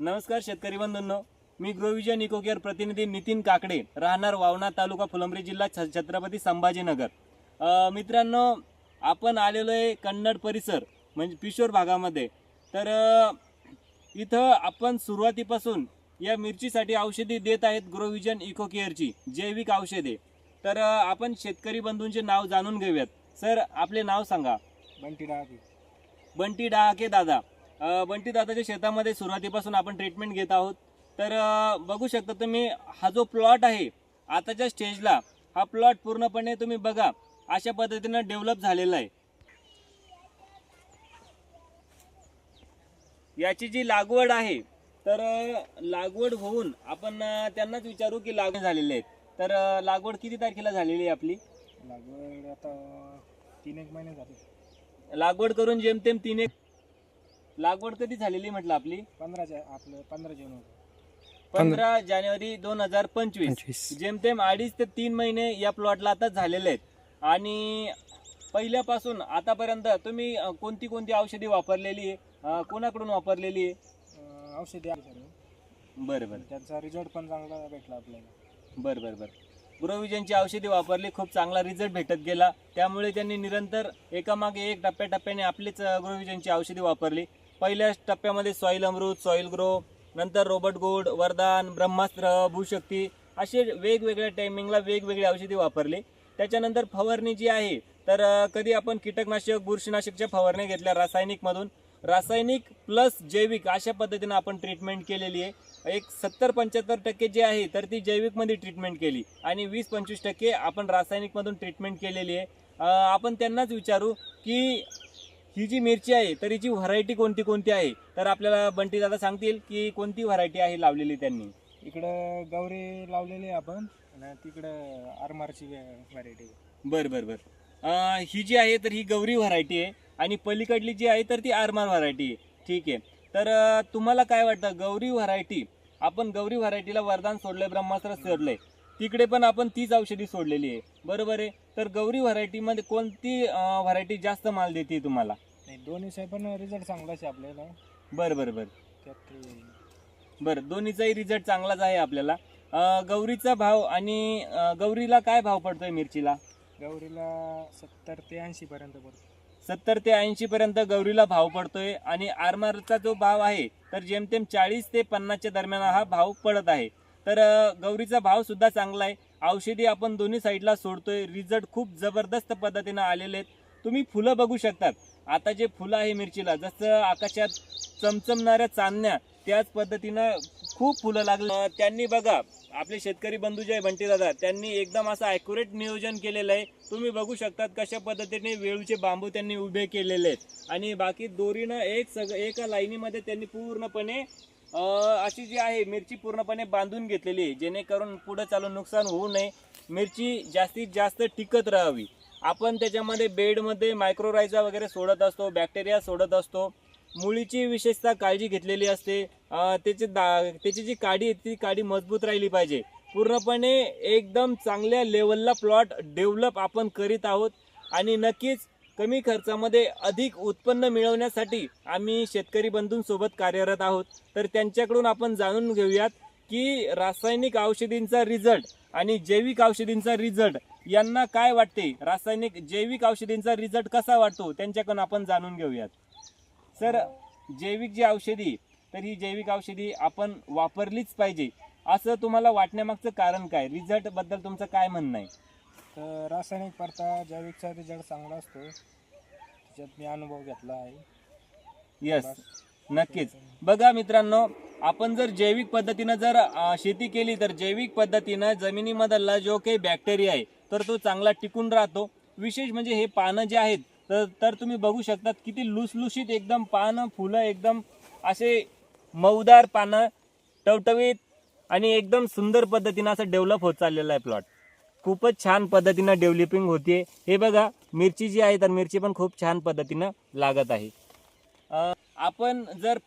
नमस्कार शेतकरी बंधूंनो. मी ग्रोविजन eco care प्रतिनिधी नितीन काकडे राहणार वावणा तालुका फुलंब्री जिल्हा छ- छत्रपती संभाजीनगर. मित्रांनो आपण आलेलो आहे कन्नड परिसर म्हणजे पिशोर भागामध्ये. तर इथं आपण सुरुवातीपासून या मिरचीसाठी औषधी देत आहेत ग्रोविजन इको केअरची जैविक औषधे. तर आपण शेतकरी बंधूंचे नाव जाणून घेऊयात. सर आपले नाव सांगा. बंटी डाळी बंटी डहाके दादा. बंटी दादाच्या शेतामध्ये सुरुवातीपासून आपण ट्रीटमेंट घेत आहोत. तर बघू शकता तुम्ही हा जो प्लॉट आहे आताच्या स्टेजला हा प्लॉट पूर्णपणे तुम्ही बघा अशा पद्धतीनं डेव्हलप झालेला आहे. याची जी लागवड आहे तर लागवड होऊन आपण त्यांनाच विचारू की लागवड झालेली आहेत तर लागवड किती तारखेला झालेली आहे आपली? लागवड आता तीन एक महिने झाले. लागवड करून जेमतेम तीन एक लागवड कधी झालेली म्हटलं आपली? पंधराच्या आपलं पंधरा जून होतं. पंधरा जानेवारी दोन हजार पंचवीस. पंचवीस. जेमतेम अडीच ते तीन महिने या प्लॉटला आता झालेले आहेत. आणि पहिल्यापासून आतापर्यंत तुम्ही अं, कोणती कोणती औषधी वापरलेली आहे? अं, कोणाकडून वापरलेली आहे? अं, औषधी सर्व बरं बरं. त्यांचा रिझल्ट पण चांगला भेटला आपल्याला. बरं बरं बरं. ग्रोविजनची औषधी वापरली खूप चांगला रिझल्ट भेटत गेला. त्यामुळे त्यांनी निरंतर एकामागे एक टप्प्याटप्प्याने आपलीच अं, ग्रोविजनची औषधी वापरली. पहिल्या टप्प्यामध्ये सॉईल अमृत सॉईल ग्रो नंतर रोबोट गोड वरदान ब्रह्मास्त्र भूशक्ती असे वेगवेगळ्या टायमिंगला वेगवेगळी औषधी वापरली. त्याच्यानंतर फवारणी जी आहे तर कधी आपण कीटकनाशक बुरशीनाशकच्या फवारणी घेतल्या रासायनिकमधून रासायनिक प्लस जैविक अशा पद्धतीनं आपण ट्रीटमेंट केलेली आहे. एक सत्तर पंच्याहत्तर टक्के जे आहे तर ती जैविकमध्ये ट्रीटमेंट केली. आणि वीस पंचवीस टक्के आपण रासायनिकमधून ट्रीटमेंट केलेली आहे. आपण त्यांनाच विचारू की ही जी मिरची आहे तर हिची व्हरायटी कोणती कोणती आहे? तर आपल्याला बंटी दादा सांगतील की कोणती व्हरायटी आहे लावलेली त्यांनी. इकडं गौरी लावलेली आहे आपण आणि तिकडं आरमारची व्हरायटी बरं बरं बरं. ही जी आहे तर ही गौरी व्हरायटी आहे आणि पलीकडली जी आहे तर ती आरमार व्हरायटी आहे. ठीक आहे. तर तुम्हाला काय वाटतं? गौरी व्हरायटी आपण गौरी व्हरायटीला वरदान सोडलंय ब्रह्मास्त्र सोडलंय. तिकडे पण आपण तीच औषधी सोडलेली आहे. बरोबर आहे? तर गौरी व्हरायटीमध्ये कोणती व्हरायटी जास्त माल देते तुम्हाला? नाही दोन्ही साहेब पण रिझल्ट चांगलाच आहे आपल्याला. बरं बरं बरं. त्यात बरं दोन्हीचाही रिझल्ट चांगलाच आहे आपल्याला. अं, गौरीचा भाव आणि अं, गौरीला काय भाव पडतोय मिरचीला? गौरीला सत्तर ते ऐंशी पर्यंत पडतो. सत्तर ते ऐंशी पर्यंत गौरीला भाव पडतोय आणि आरमारचा जो भाव आहे तर जेमतेम चाळीस ते पन्नासच्या दरम्यान हा भाव पडत आहे. तर अं, गौरीचा भाव सुद्धा चांगला आहे. औषधी आपण दोन्ही साईडला सोडतोय. रिझल्ट खूप जबरदस्त पद्धतीनं आलेले आहेत. तुम्ही फुलं बघू शकतात. आता जे फुलं आहे मिरचीला जसं आकाशात चमचमणाऱ्या चांदण्या त्याच पद्धतीनं खूप फुलं लागलं. त्यांनी बघा आपले शेतकरी बंधू जे आहे बंटी दादा त्यांनी एकदम असं ॲक्युरेट नियोजन केलेलं आहे. तुम्ही बघू शकतात कशा पद्धतीने वेळूचे बांबू त्यांनी उभे केलेले आहेत. आणि बाकी दोरीनं एक सग एका लाईनीमध्ये त्यांनी पूर्णपणे अशी जी आहे मिरची पूर्णपणे बांधून घेतलेली आहे जेणेकरून पुढं चालून नुकसान होऊ नये. मिरची जास्तीत जास्त टिकत राहावी. आपण त्याच्यामध्ये बेडमध्ये मायक्रोरायझा वगैरे सोडत असतो बॅक्टेरिया सोडत असतो. मुळीची विशेषतः काळजी घेतलेली असते. त्याची दा त्याची जी काडी आहे ती काडी मजबूत राहिली पाहिजे. पूर्णपणे एकदम चांगल्या लेवलला प्लॉट डेव्हलप आपण करीत आहोत. आणि नक्कीच कमी खर्चामध्ये अधिक उत्पन्न मिळवण्यासाठी आम्ही शेतकरी बंधूंसोबत कार्यरत आहोत. तर त्यांच्याकडून आपण जाणून घेऊयात की रासायनिक औषधींचा रिझल्ट आणि जैविक औषधींचा रिझल्ट यांना काय वाटते? रासायनिक जैविक औषधींचा रिझल्ट कसा वाटतो? त्यांच्याकडून आपण जाणून घेऊयात. सर जैविक जी औषधी तर ही जैविक औषधी आपण वापरलीच पाहिजे. असं तुम्हाला वाटण्यामागचं कारण काय? रिझल्टबद्दल तुमचं काय म्हणणं आहे? तर रासायनिक परता जैविकचा रिझल्ट चांगला असतो. त्याच्यात मी अनुभव घेतला आहे. येस नक्कीच. बघा मित्रांनो आपण जर जैविक पद्धतीनं जर शेती केली तर जैविक पद्धतीनं जमिनीमधला जो काही बॅक्टेरिया आहे तर तो चांगला टिकून राहतो. विशेष म्हणजे हे पानं जे आहेत तर तर तुम्ही बघू शकतात किती लुसलुशीत एकदम पानं फुलं एकदम असे मऊदार पानं टवटवीत आणि एकदम सुंदर पद्धतीनं असं डेव्हलप होत चाललेलं आहे प्लॉट खूपच छान पद्धतीनं डेव्हलपिंग होते हे बघा मिरची जी आहे तर मिरची पण खूप छान पद्धतीनं लागत आहे. आपण जर